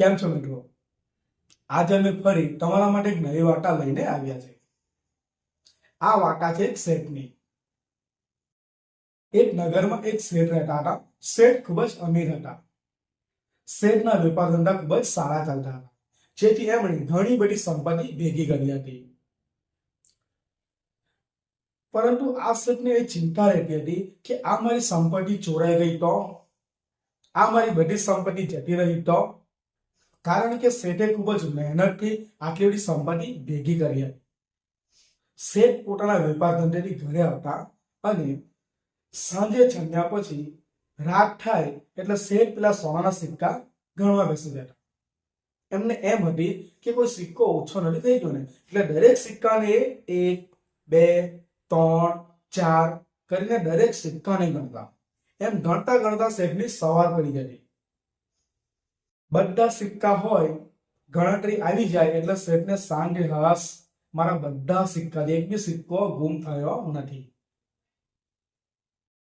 કેમ છો મિત્રો? આજે અમે ફરી તમારા માટે એક નવી વાર્તા લઈને આવ્યા છે આ વાર્તા છે શેઠની. એક નગરમાં એક શેઠ રહેતા હતા. શેઠ ખૂબ જ અમીર હતા. શેઠના વેપાર ધંધા ખૂબ જ સારા ચાલતા હતા. જેથી એમણે ઘણી બધી સંપત્તિ ભેગી કરી હતી. પરંતુ આ શેઠને એ ચિંતા રહેતી હતી કે આ મારી સંપત્તિ ચોરાઈ ગઈ તો? આ મારી બધી સંપત્તિ જતી રહી તો? કારણ કે શેઠે ખૂબ જ મહેનતથી આટલી બધી સંપત્તિ ભેગી કરી હતી. શેઠ પોતાના વેપાર ધંધેથી ઘરે આવતા અને સાંજે જમ્યા પછી રાત થાય એટલે શેઠ પેલા સોનાના સિક્કા ગણવા બેસી જતા એમને એમ હતી કે કોઈ સિક્કો ઓછો નથી થઈ ગયો ને, એટલે દરેક સિક્કાને એક, બે, ત્રણ, ચાર કરીને દરેક સિક્કાને ગણતા. એમ ગણતા ગણતા શેઠની સવાર પડી જતી બધા સિક્કા હોય, ગણતરી આવી જાય એટલે શેઠને સાંજે હાસ મારા બધા સિક્કા, એક બી સિક્કો ગુમ થયો નથી.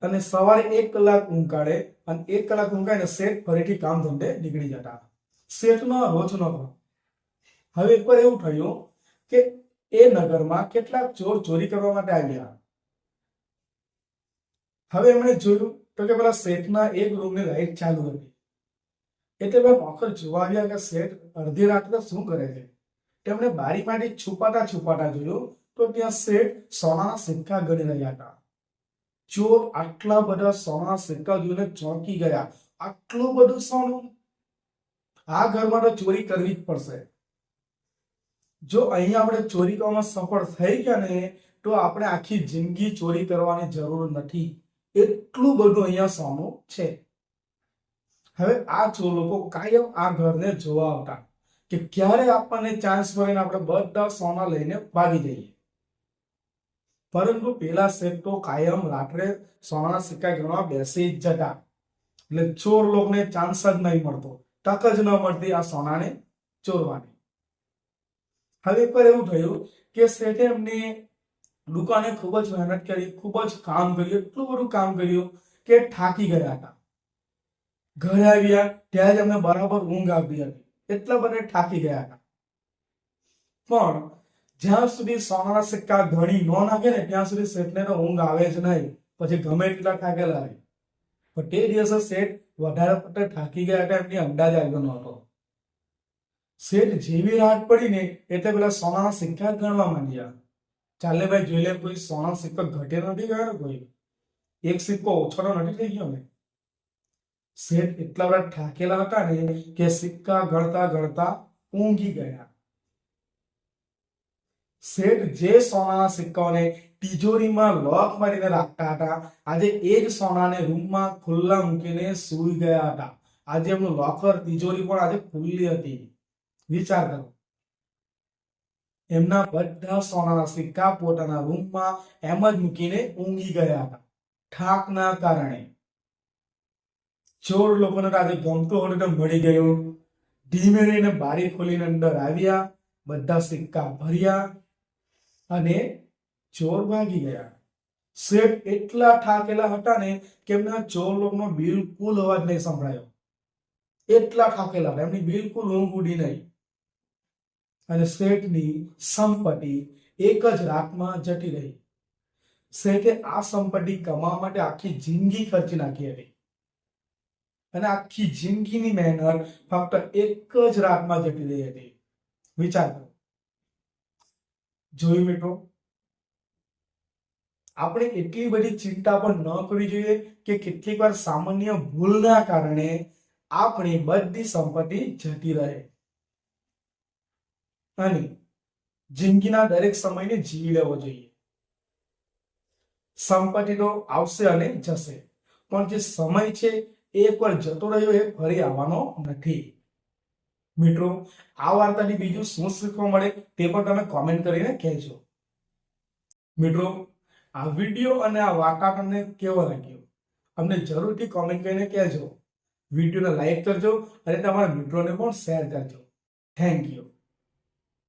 અને સવારે એક કલાક ઊંઘાડે અને એક કલાક ઊંઘાડે શેઠ ફરીથી કામ ધંધે નીકળી જતા. શેઠનો રોજ નહોતો. હવે એકવાર એવું થયું કે એ નગરમાં કેટલાક ચોર ચોરી કરવા માટે આવ્યા. હવે એમણે જોયું તો કે પેલા શેઠના એક રૂમની લાઈટ ચાલુ હતી. એટલે મેં મોખર જોવા આવ્યા કે શેઠ અડધી રાત્રે શું કરે છે? તેમણે બારીમાંથી છુપાતા છુપાતા જોયું તો ત્યાં શેઠ સોનાના સિક્કા ગણી રહ્યા હતા. ચોર આટલા બધા સોનાના સિક્કા જોઈને ચોંકી ગયા. આટલું બધું સોનું? આ ઘરમાં તો ચોરી કરવી જ પડશે. જો અહીંયા આપણે ચોરી કરવામાં સફળ થઈ ગયા ને, તો આપણે આખી જિંદગી ચોરી કરવાની જરૂર નથી. એટલું બધું અહીંયા સોનું છે. હવે આ ચોર લોકો કાયમ આ ઘરને જોવા આવતા કે ક્યારે આપણને ચાન્સ મળે ને આપણે બધા સોના લઈને ભાગી જઈએ. પરંતુ પેલા શેઠ તો કાયમ રાત્રે સોનાના સિક્કા ગણવા બેસી જ જતા. એટલે ચોર લોકોને ચાન્સ જ નહીં મળતો. તક જ ન મળતી આ સોનાને ચોરવાની. હવે એકવાર એવું થયું કે શેઠે એમની દુકાને ખૂબ જ મહેનત કરી, ખૂબ જ કામ કર્યું, એટલું બધું કામ કર્યું કે થાકી ગયા હતા. ઘરે આવ્યા ત્યારે જ અમને બરાબર ઊંઘ આવતી હતી. એટલા બધા થાકી ગયા હતા. પણ જ્યાં સુધી સોનાના સિક્કા ઘણી ન નાખે ને, ત્યાં સુધી શેઠને ઊંઘ આવે જ નહીં. પછી ગમે એટલા થાકેલા હોય. પણ તે દિવસે શેઠ વધારે પડતા થાકી ગયા હતા એમની અંદાજ આવ્યો નહોતો. શેઠ જેવી રાહત પડી ને એટલે પેલા સોનાના સિક્કા ગણવા માંડ્યા. ચાલે ભાઈ જોઈ લે, કોઈ સોના સિક્કો ઘટે નથી ગયો કોઈ? એક સિક્કો ઓછો નથી થઈ ગયો ને? શેઠ એટલા બધા ઠાકેલા હતા ને કે સિક્કા ગણતા ગણતા ઊંઘી ગયા. શેઠ જે સોનાના સિક્કાઓને તિજોરીમાં લોક મારીને રાખતા હતા, આજે એ જ સોનાને રૂમમાં ખુલ્લા મૂકીને સૂઈ ગયા હતા. આજે એમનું લોકર તિજોરી પણ આજે ખુલ્લી હતી. વિચાર કરો. એમના બધા સોનાના સિક્કા પોતાના રૂમમાં એમ જ મૂકીને ઊંઘી ગયા હતા. ઠાકના કારણે. ચોર લોકોને આજે ગમતો હોય તો મળી ગયો. ધીમે રહીને બારી ખોલીને અંદર આવ્યા, બધા સિક્કા ભર્યા અને ચોર ભાગી ગયા. શેઠ એટલા થાકેલા હતા ને કે એમના ચોર લોકોનો બિલકુલ અવાજ નહીં સંભળાયો. એટલા થાકેલા હતા, એમની બિલકુલ ઊંઘ ઉડી નહીં. અને શેઠની સંપત્તિ એક જ રાતમાં જતી રહી. શેઠે આ સંપત્તિ કમાવા માટે આખી જિંદગી ખર્ચી નાખી હતી. અને આખી જિંદગીની મહેનત ફક્ત એક જ રાતમાં જતી રહી હતી. વિચાર કરો. જોયું મિત્રો? આપણે એટલી બધી ચિંતા પણ ન કરવી જોઈએ કે કેટલીક વાર સામાન્ય ભૂલના કારણે આપણી બધી સંપત્તિ જતી રહે. અને જિંદગીના દરેક સમયને જીવી લેવો જોઈએ. સંપત્તિ તો આવશે અને જશે. પણ જે સમય છે એ એકવાર જતો રહ્યો એ ફરી આવવાનો નથી. મિત્રો, આ વાર્તાની બીજું શું શીખવા મળે તે પણ તમે કોમેન્ટ કરીને કહેજો. મિત્રો, આ વીડિયો અને આ વાર્તા તમને કેવો લાગ્યો? અમને જરૂરથી કોમેન્ટ કરીને કહેજો. વિડીયોને લાઈક કરજો અને તમારા મિત્રોને પણ શેર કરજો. Thank you